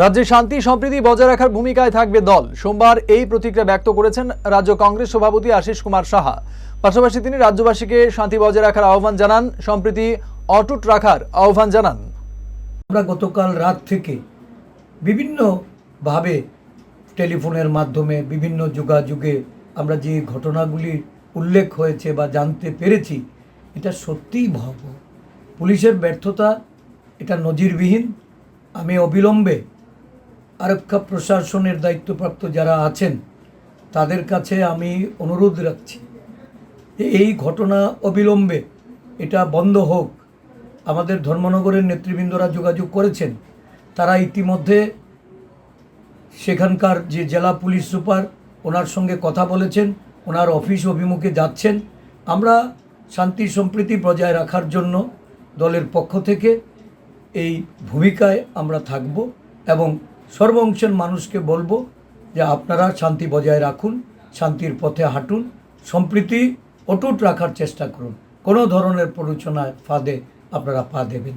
রাজ্যে শান্তি সম্প্রীতি বজায় রাখার ভূমিকায় থাকবে দল। সোমবার এই প্রতিক্রিয়া ব্যক্ত করেছেন রাজ্য কংগ্রেস সভাপতি আশিস কুমার সাহা। পাশাপাশি তিনি রাজ্যবাসীকে শান্তি বজায় রাখার আহ্বান জানান, সম্প্রীতি অটুট রাখার আহ্বান জানান। আমরা গতকাল রাত থেকে বিভিন্নভাবে টেলিফোনের মাধ্যমে, বিভিন্ন যোগাযোগে আমরা যে ঘটনাগুলি উল্লেখ হয়েছে বা জানতে পেরেছি, এটা সত্যিই ভয়াবহ। পুলিশের ব্যর্থতা এটা নজিরবিহীন। আমি অবিলম্বে আরক্ষা প্রশাসনের দায়িত্বপ্রাপ্ত যারা আছেন, তাদের কাছে আমি অনুরোধ রাখছি। এই ঘটনা অবিলম্বে এটা বন্ধ হোক। আমাদের ধর্মনগরের নেতৃবৃন্দরা যোগাযোগ করেছেন। তারা ইতিমধ্যে সেখানকার যে জেলা পুলিশ সুপার, ওনার সঙ্গে কথা বলেছেন, ওনার অফিস অভিমুখে যাচ্ছেন। আমরা শান্তি সম্প্রীতি বজায় রাখার জন্য দলের পক্ষ থেকে এই ভূমিকায় আমরা থাকব এবং সর্ব অংশের মানুষকে বলব যে আপনারা শান্তি বজায় রাখুন, শান্তির পথে হাঁটুন, সম্প্রীতি অটুট রাখার চেষ্টা করুন। কোনো ধরনের প্ররোচনায় ফাঁদে আপনারা পা দেবেন।